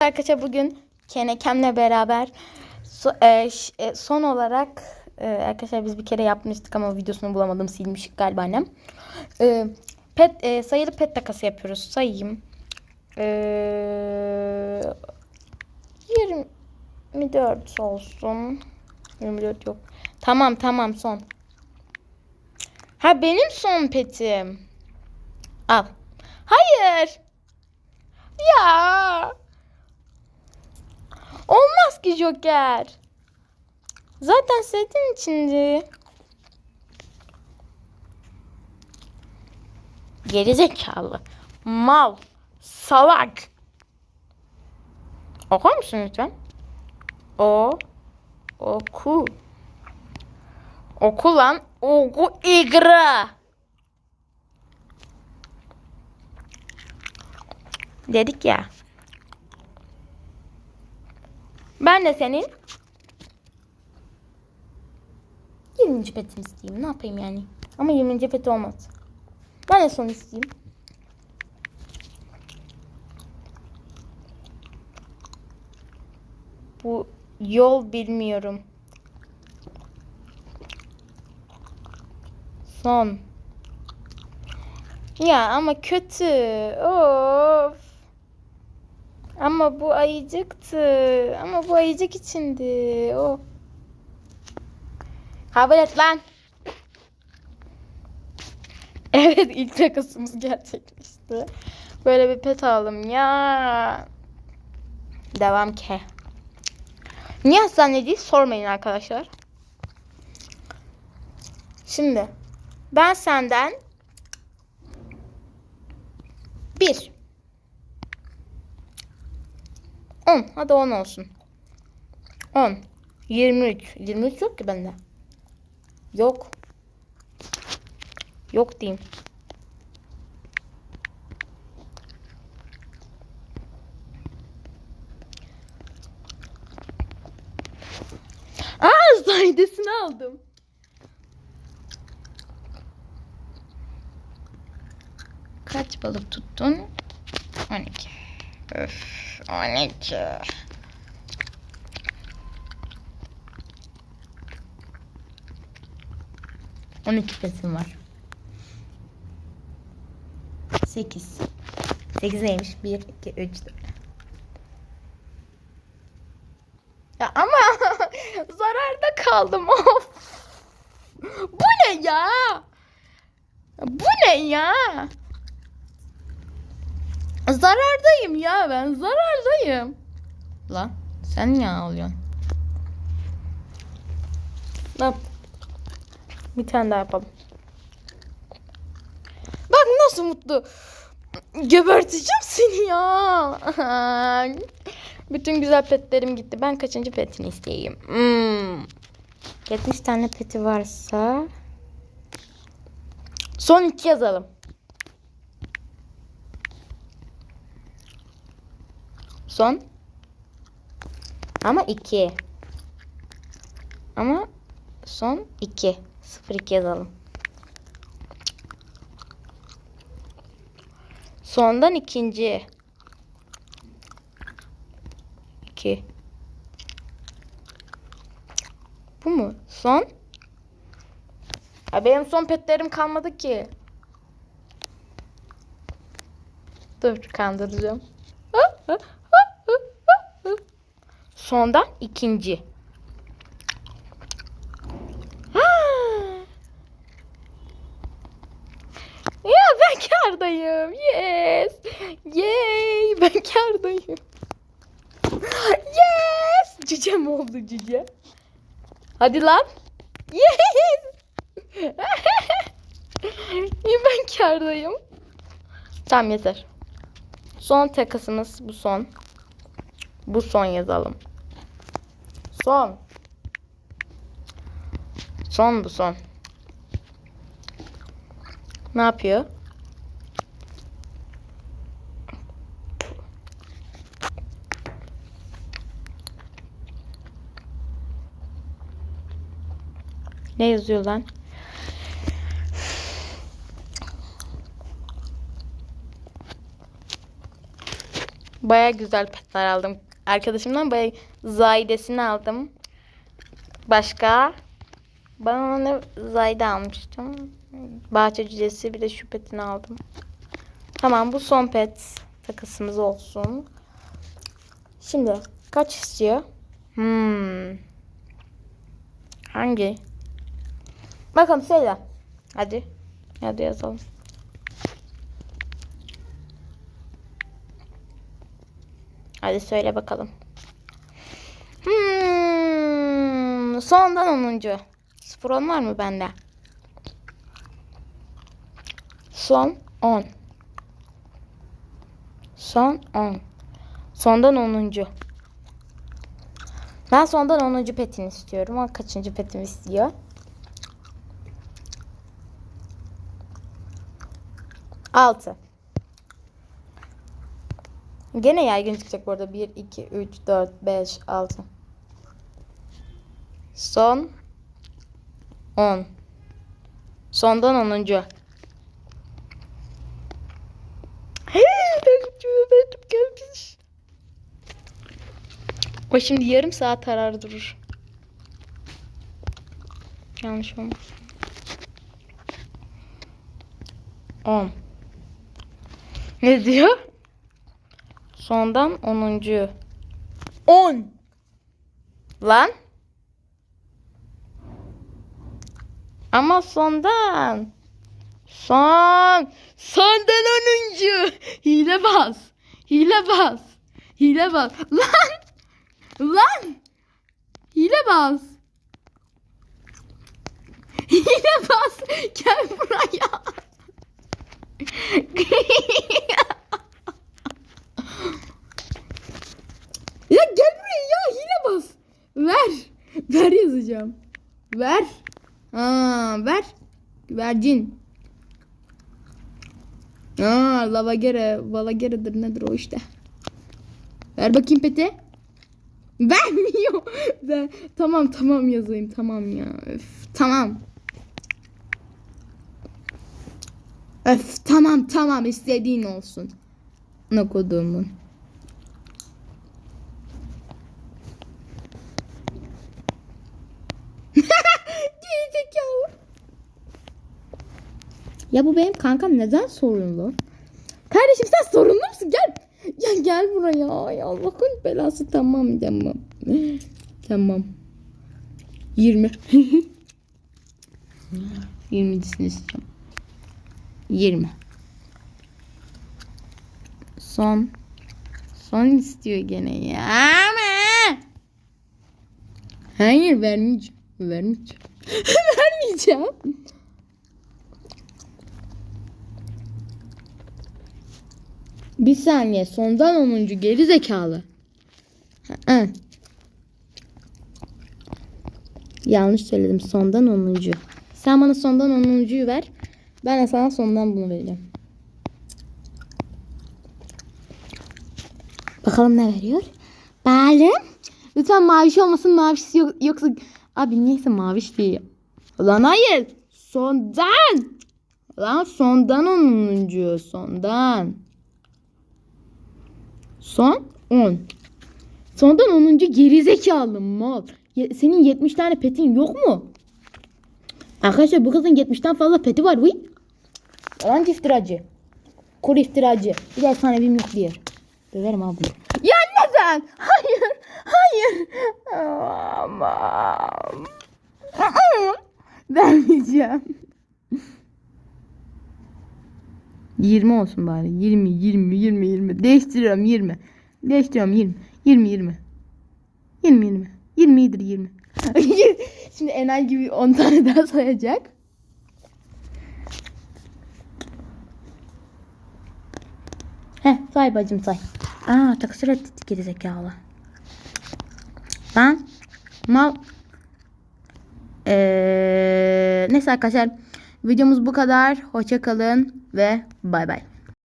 Arkadaşlar bugün Kenekem'le beraber so- e, e, son olarak e, arkadaşlar biz bir kere yapmıştık ama videosunu bulamadım silmiş galiba annem. E, pet e, sayılı pet takası yapıyoruz. Sayayım. E, 24 olsun. 24 yok. Tamam tamam son. Ha benim son petim. Al. Hayır. Ya. Olmaz ki Joker. Zaten setin içindi. Gerizekalı. Mal. Salak. Okur musun lütfen? O. Oku. Oku lan. Oku igra. Dedik ya. Ben de senin 20. petini isteyeyim. Ne yapayım yani? Ama 20. pet olmaz. Ben de son isteyeyim. Bu yol bilmiyorum. Son. Ya ama kötü. Of. Ama bu ayıcıktı. Ama bu ayıcık içindi. O. Kabul et lan. Evet ilk takasımız gerçekleşti. Böyle bir pet aldım ya. Devam ki. Niye hastanedeyiz sormayın arkadaşlar. Şimdi ben senden bir 10. Hadi 10 olsun. 10. 23. 23 yok ki bende. Yok. Yok diyeyim. Aa zaydesini aldım. Kaç balık tuttun? 12. Öf, 12. On iki pesim var. Sekiz. Sekiz neymiş? Bir, iki, üç, dört. Ya ama zararda kaldım. Of. Bu ne ya? Bu ne ya? Zarardayım ya ben. Zarardayım. Lan sen niye ağlıyorsun? Lan. Bir tane daha yapalım. Bak nasıl mutlu. Geberteceğim seni ya. Bütün güzel petlerim gitti. Ben kaçıncı petini isteyeyim? Hmm. 70 tane peti varsa son iki yazalım. Son. Ama 2. Ama son 2. 0 2 yazalım. Sondan ikinci. 2. Bu mu? Son. Ya benim son petlerim kalmadı ki. Dur kandıracağım. Sondan ikinci. Ya ben kardayım. Yes. Yay. Ben kardayım. Yes. Cücem oldu cüce. Hadi lan. Yes. ben kardayım. Tamam yeter. Son takasımız bu son. Bu son yazalım. Son. Son bu son. Ne yapıyor? Ne yazıyor lan? Baya güzel petler aldım. Arkadaşımdan baya Zaydesini aldım. Başka? Ben ona Zayde almıştım. Bahçe cücesi bir de şu petini aldım. Tamam bu son pet takısımız olsun. Şimdi kaç istiyor? Hmm. Hangi? Bakalım söyle. Hadi. Hadi yazalım. Hadi söyle bakalım. Hmm, sondan 10. Sıfır 10 var mı bende? Son 10. Son 10. Sondan 10. Ben sondan 10. petini istiyorum. O kaçıncı petimi istiyor? Altı. Gene yaygın çıkacak bu arada. 1, 2, 3, 4, 5, 6. Son 10. Sondan 10. Benim gelmiş. O şimdi yarım saat arar durur. Yanlış olmuş. 10. Ne diyor? Sondan 10. 10. Lan. Ama sondan. Son. Sondan 10. Hile bas. Hile bas. Hile bas. Lan. Lan. Hile bas. Hile bas. Gel buraya. ya gel buraya ya hile bas. Ver. Ver yazacağım. Ver. Aa, ver. Vercin. Aa, lavagere. Valageredir nedir o işte. Ver bakayım peti. Vermiyor. Ver. Tamam tamam yazayım tamam ya. Öf, tamam. Öf tamam tamam istediğin olsun. Ne koduğumun. Gerizekalı. Ya bu benim kankam neden sorunlu? Kardeşim sen sorunlu musun? Gel. Ya gel buraya. Ay Allah'ın belası tamam tamam. Tamam. 20. 20'cisini istiyorum. 20. Son. Son istiyor gene ya. Ama. Hayır vermeyeceğim. Vermeyeceğim. vermeyeceğim. Bir saniye. Sondan 10. geri zekalı. Ha. Yanlış söyledim. Sondan 10. Sen bana sondan 10.yu ver. Ben de sana sondan bunu vereceğim. Bakalım ne veriyor? Bakalım. Lütfen maviş olmasın. Mavişi yok, yoksa... Abi niyeyse maviş değil. Lan hayır. Sondan. Lan sondan 10. Sondan. Son 10. Sondan 10. gerizekalı mal. Ye- Senin 70 tane petin yok mu? Arkadaşlar bu kızın 70'ten fazla peti var. Uy. Yalan iftiracı. Kuru iftiracı. Bir de efsanevim yok diyor. Döverim abi. Ya neden? Hayır. Hayır. Aman. Vermeyeceğim. 20 olsun bari. 20, 20, 20, 20. Değiştiriyorum 20. Değiştiriyorum 20. 20, 20. 20, 20. 20 iyidir 20. Şimdi Enay gibi 10 tane daha sayacak. Heh say bacım say. Aa taksi reddetti gerizekalı. Ben mal ee, neyse arkadaşlar videomuz bu kadar. Hoşça kalın ve bay bay.